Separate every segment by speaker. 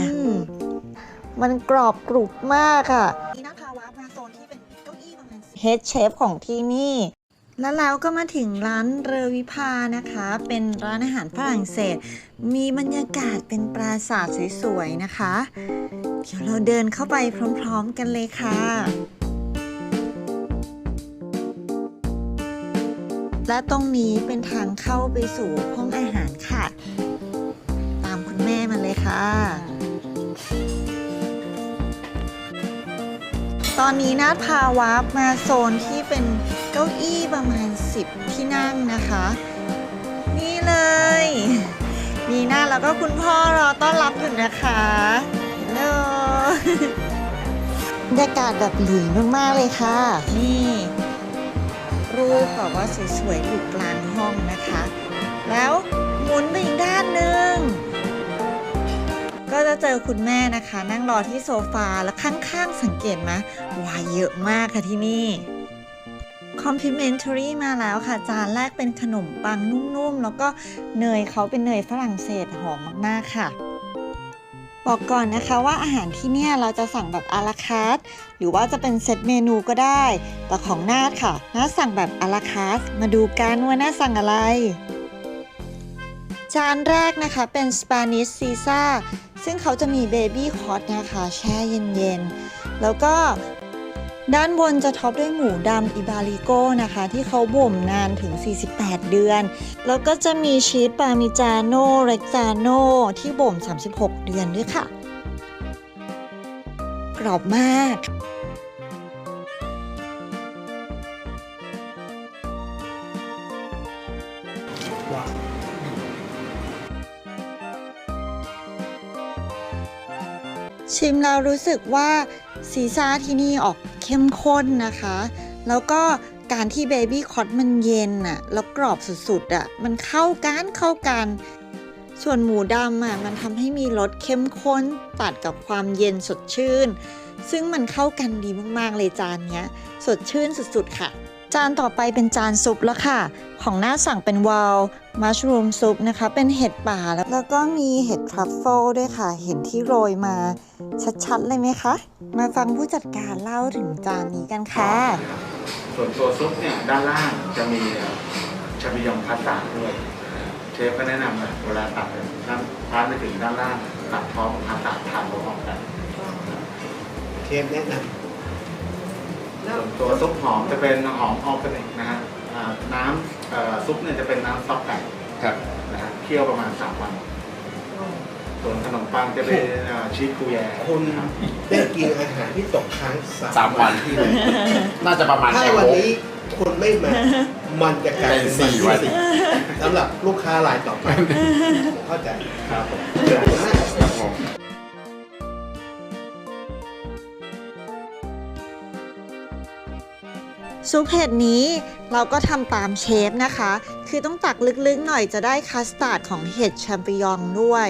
Speaker 1: อะ
Speaker 2: อืมมันกรอบกรุบมากอะ
Speaker 1: นี่นะคะวามาโซนที่เป็นเก้าอี้ประมาณ
Speaker 2: เฮดเชฟของที่นี่ แล้วเราก็มาถึงร้านเรือวิภานะคะ เป็นร้านอาหารฝรั่งเศส มีบรรยากาศเป็นปราสาทสวยๆนะคะ เดี๋ยวเราเดินเข้าไปพร้อมๆกันเลยค่ะ และตรงนี้เป็นทางเข้าไปสู่ห้องอาหารค่ะ ตามคุณแม่มาเลยค่ะ ตอนนี้นาดพาวาร์ปมาโซนที่เป็นเก้าอี้ประมาณ 10 ที่นั่งนะคะ นี่เลย มีหน้าแล้วก็คุณพ่อรอต้อนรับอยู่นะคะฮัลโหลบรรยากาศแบบหลุยมากๆเลยค่ะ นี่ รูปแบบว่าสวยๆอยู่กลางห้องนะคะ แล้วหมุนไปอีกด้านหนึ่ง จะเจอคุณแม่นะคะ นั่งรอที่โซฟาแล้วข้างๆสังเกตไหมวายเยอะมากค่ะที่นี่ complimentary มาแล้วค่ะ จานแรกเป็นขนมปังนุ่มๆ แล้วก็เนยเขาเป็นเนยฝรั่งเศสหอมมากๆค่ะ บอกก่อนนะคะว่าอาหารที่เนี่ยเราจะสั่งแบบอาราคาร์ทหรือว่าจะเป็นเซตเมนูก็ได้ แต่ของนาดค่ะนาดสั่งแบบอาราคาร์ทมาดูกันว่านาดสั่งอะไร จานแรกนะคะเป็น Spanish Caesar ซึ่งเขาจะมีเบบี้คอ d นะคะแช่เย็นๆ แล้วก็ด้านบนจะท็อปด้วยหมูดำอิบาริโกนะคะ ที่เขาบ่มนานถึง 48 เดือน แล้วก็จะมีชีสปามิจาโน่เรกจาโน่ที่บ่ม 36 เดือนด้วยค่ะ กรอบมาก ชิมแล้วรู้สึกว่าซีซ่าที่นี่ออกเข้มข้นนะคะ แล้วก็การที่เบบี้คอตมันเย็นอะแล้วกรอบสุดๆอะมันเข้ากันเข้ากัน ส่วนหมูดำอะมันทำให้มีรสเข้มข้นตัดกับความเย็นสดชื่น ซึ่งมันเข้ากันดีมากๆเลยจานเนี้ย สดชื่นสุดๆค่ะ จานต่อไปเป็นจานซุปแล้วค่ะ ของหน้าสั่งเป็นวาลมัชรูมซุปนะคะ เป็นเห็ดป่าแล้วแล้วก็มีเห็ดทรัฟเฟิลด้วยค่ะ เห็นที่โรยมาชัดๆเลยไหมคะ มาฟังผู้จัดการเล่าถึงจานนี้กันค่ะ
Speaker 3: ส่วนตัวซุปเนี่ยด้านล่างจะมีชาบิยองพาสต้าด้วยเชฟก็แนะนำนะเวลาตัดเนี่ยด้านพาสไปถึงด้านล่างตัดพร้อมกับพาสต้าทานพร้อมกัน
Speaker 4: เชฟแนะน
Speaker 3: ส่วนตัวซุปหอมจะเป็นหอมออร์แกนิกนะฮะอ่าน้ำเอ่อซุปเนี่ยจะเป็นน้ำซอสไก่
Speaker 4: ครับ
Speaker 3: นะฮะเคี่ยวประมาณ 3 วัน ส่วนขนมปังจะเป็นเอ่อชีสคูแยร์ำ
Speaker 4: คุณ
Speaker 3: นะครับ
Speaker 4: ได้กินอาหารที่ตกค้าง
Speaker 5: สามวันที่เลยน่าจะประมาณ
Speaker 4: ถ้า
Speaker 5: แค่
Speaker 4: วัน
Speaker 5: โมง
Speaker 4: นี้คุณไม่มา มันจะกลายเป็น
Speaker 5: เป็นสี่
Speaker 4: วัน
Speaker 5: วัน
Speaker 4: ที่สี่สำหรับลูกค้ารายต่อไปผมเข้าใจ
Speaker 3: ครับผม
Speaker 4: เกิดมาก
Speaker 5: ครับผม
Speaker 2: ซุปเห็ดนี้เราก็ทำตามเชฟนะคะ คือต้องตักลึกๆหน่อยจะได้คัสตาร์ดของเห็ดแชมเปญองด้วย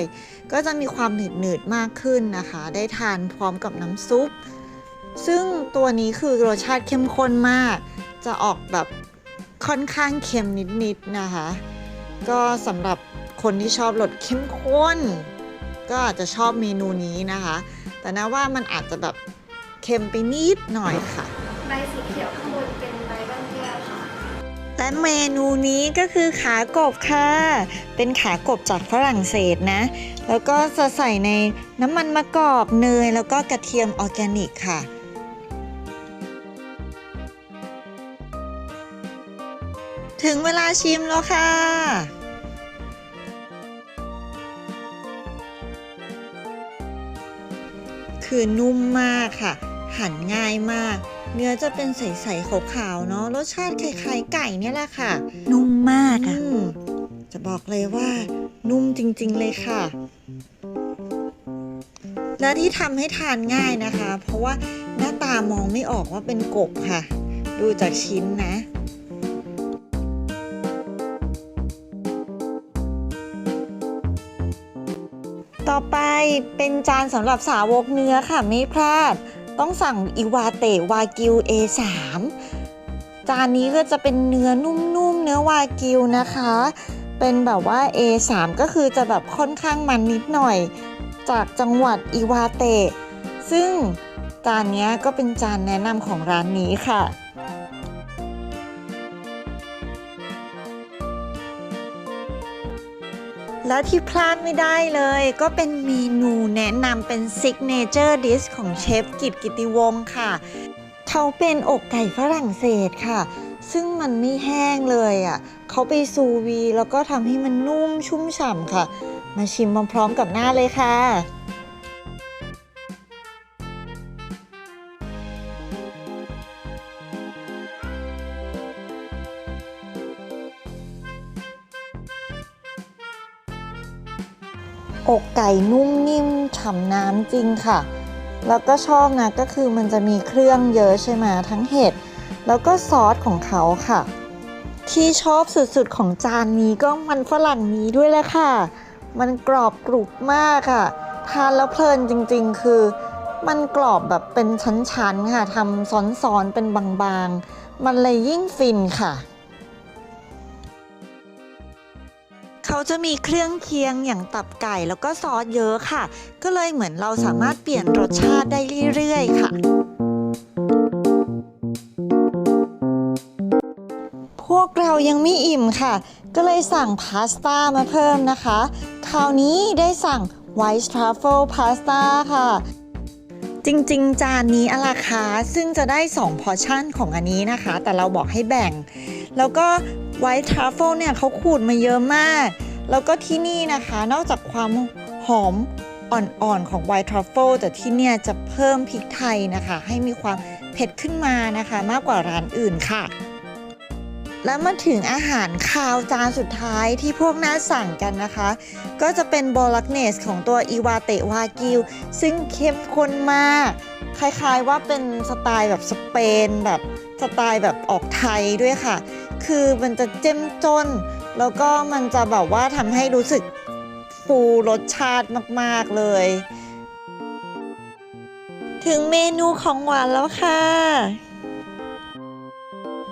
Speaker 2: ก็จะมีความหนืดๆมากขึ้นนะคะ ได้ทานพร้อมกับน้ำซุป ซึ่งตัวนี้คือรสชาติเข้มข้นมาก จะออกแบบค่อนข้างเค็มนิดๆนะคะ ก็สำหรับคนที่ชอบรสเข้มข้น ก็อาจจะชอบเมนูนี้นะคะ แต่นะว่ามันอาจจะแบบเค็มไปนิดหน่อยค่ะ
Speaker 6: บสีเขียวข้างบนเป็นใบบ้านแก้วค่ะ
Speaker 2: และเมนูนี้ก็คือขากบค่ะ เป็นขากบจากฝรั่งเศสนะ แล้วก็จะใส่ในน้ำมันมะกอกเนยแล้วก็กระเทียมออร์แกนิกค่ะถึงเวลาชิมแล้วค่ะ คือนุ่มมากค่ะ หั่นง่ายมาก เนื้อจะเป็นใสๆขาวๆเนาะรสชาติคล้ายๆไก่เนี่ยแหละค่ะ นุ่มมากอะจะบอกเลยว่า นุ่มจริงๆเลยค่ะ และที่ทำให้ทานง่ายนะคะ เพราะว่าหน้าตามองไม่ออกว่าเป็นกบค่ะ ดูจากชิ้นนะต่อไปเป็นจานสำหรับสาวกเนื้อค่ะ ไม่พลาด ต้องสั่งอิวาเตะวากิว A3 จานนี้ก็จะเป็นเนื้อนุ่มๆ เนื้อวากิวนะคะ เป็นแบบว่า A3 ก็คือจะแบบค่อนข้างมันนิดหน่อย จากจังหวัดอิวาเตะซึ่งจานนี้ก็เป็นจานแนะนำของร้านนี้ค่ะ และที่พลาดไม่ได้เลย ก็เป็นเมนูแนะนำเป็นซิกเนเจอร์ดิสของเชฟกิตกิติวงศ์ค่ะ เขาเป็นอกไก่ฝรั่งเศสค่ะ ซึ่งมันไม่แห้งเลยอะเขาไปซูวีแล้วก็ทำให้มันนุ่มชุ่มฉ่ำค่ะ มาชิมพร้อมๆกับหน้าเลยค่ะ อกไก่นุ่มนิ่มฉ่ำน้ำจริงค่ะ แล้วก็ชอบนะก็คือมันจะมีเครื่องเยอะใช่ไหมทั้งเห็ดแล้วก็ซอสของเขาค่ะ ที่ชอบสุดๆของจานนี้ก็มันฝรั่งนี้ด้วยแหละค่ะ มันกรอบกรุบมากค่ะ ทานแล้วเพลินจริงๆ คือ มันกรอบแบบเป็นชั้นๆค่ะทำซ้อนๆเป็นบางๆ มันเลยยิ่งฟินค่ะ จะมีเครื่องเคียงอย่างตับไก่แล้วก็ซอสเยอะค่ะ ก็เลยเหมือนเราสามารถเปลี่ยนรสชาติได้เรื่อยๆ ค่ะพวกเรายังไม่อิ่มค่ะ ก็เลยสั่งพาสต้ามาเพิ่มนะคะ คราวนี้ได้สั่ง White Truffle Pasta ค่ะ จริง ๆ จานนี้อะราคาซึ่งจะได้ 2 พอร์ชั่นของอันนี้นะคะ แต่เราบอกให้แบ่ง แล้วก็ White Truffle เนี่ยเขาขูดมาเยอะมาก แล้วก็ที่นี่นะคะ นอกจากความหอมอ่อนๆ ของ White Truffle แต่ที่เนี่ยจะเพิ่มพริกไทยนะคะ ให้มีความเผ็ดขึ้นมานะคะ มากกว่าร้านอื่นค่ะ แล้วมาถึงอาหารคาวจานสุดท้ายที่พวกน้าสั่งกันนะคะ ก็จะเป็นโบลักเนสของตัวอีวาเตะวากิว ซึ่งเข้มข้นมาก คล้ายๆว่าเป็นสไตล์แบบสเปนแบบสไตล์แบบออกไทยด้วยค่ะ คือมันจะเจ้มจน แล้วก็มันจะแบบว่าทำให้รู้สึกฟูรสชาติมาก ๆ เลย ถึงเมนูของหวานแล้วค่ะ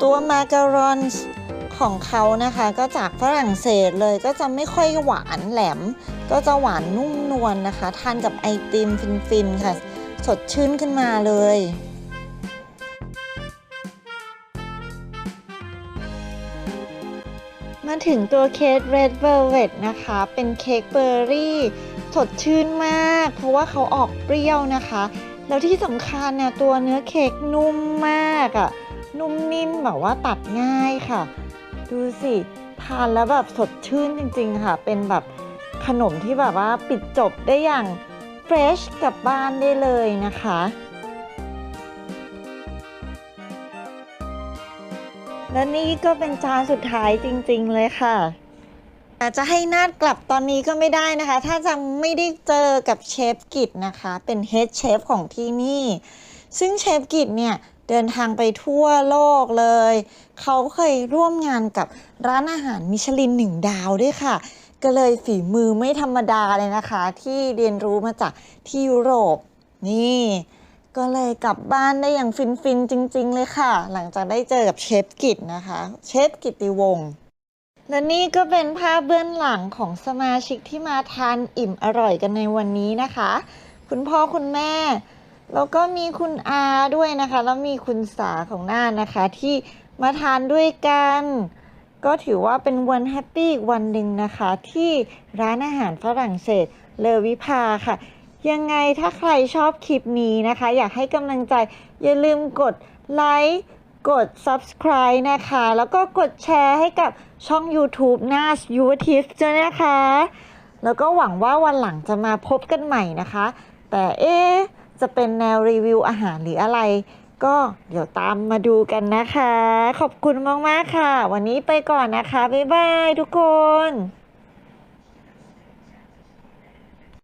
Speaker 2: ตัวมาการอนของเขานะคะก็จากฝรั่งเศสเลยก็จะไม่ค่อยหวานแหลม ก็จะหวานนุ่มนวลนะคะ ทานกับไอติมฟินๆค่ะ สดชื่นขึ้นมาเลย มาถึงตัวเค้ก Red Velvet นะคะ เป็นเค้กเบอร์รี่สดชื่นมาก เพราะว่าเขาออกเปรี้ยวนะคะ แล้วที่สำคัญเนี่ยตัวเนื้อเค้กนุ่มมากอะ่ะ นุ่มนิ่มแบบว่าตัดง่ายค่ะ ดูสิทานแล้วแบบสดชื่นจริงๆค่ะ เป็นแบบขนมที่แบบว่าปิดจบได้อย่างเฟรชกลับบ้านได้เลยนะคะ และนี่ก็เป็นจานสุดท้ายจริง ๆ เลยค่ะ อาจจะให้นาดกลับตอนนี้ก็ไม่ได้นะคะ ถ้าจะไม่ได้เจอกับเชฟกิจนะคะ เป็นเฮดเชฟของที่นี่ ซึ่งเชฟกิจเนี่ยเดินทางไปทั่วโลกเลย เขาเคยร่วมงานกับร้านอาหารมิชลินหนึ่งดาวด้วยค่ะ ก็เลยฝีมือไม่ธรรมดาเลยนะคะ ที่เรียนรู้มาจากที่ยุโรปนี่ ก็เลยกลับบ้านได้อย่างฟินๆจริง ๆ เลยค่ะ หลังจากได้เจอกับเชฟกิจนะคะ เชฟกิติวงศ์และนี่ก็เป็นภาพเบื้องหลังของสมาชิกที่มาทานอิ่มอร่อยกันในวันนี้นะคะ คุณพ่อคุณแม่ แล้วก็มีคุณอาด้วยนะคะ แล้วมีคุณสาของหน้านะคะ ที่มาทานด้วยกัน ก็ถือว่าเป็นวันแฮปปี้วันหนึ่งนะคะ ที่ร้านอาหารฝรั่งเศสเลวิภาค่ะ ยังไงถ้าใครชอบคลิปนี้นะคะ อยากให้กำลังใจ อย่าลืมกดไลค์กด subscribe นะคะ แล้วก็กดแชร์ให้กับช่อง YouTube หน้า u t i f ด้วยนะคะ แล้วก็หวังว่าวันหลังจะมาพบกันใหม่นะคะ แต่เอ๊จะเป็นแนวรีวิวอาหารหรืออะไร ก็เดี๋ยวตามมาดูกันนะคะ ขอบคุณมาก ๆ ค่ะ วันนี้ไปก่อนนะคะ บ๊ายบายทุกคน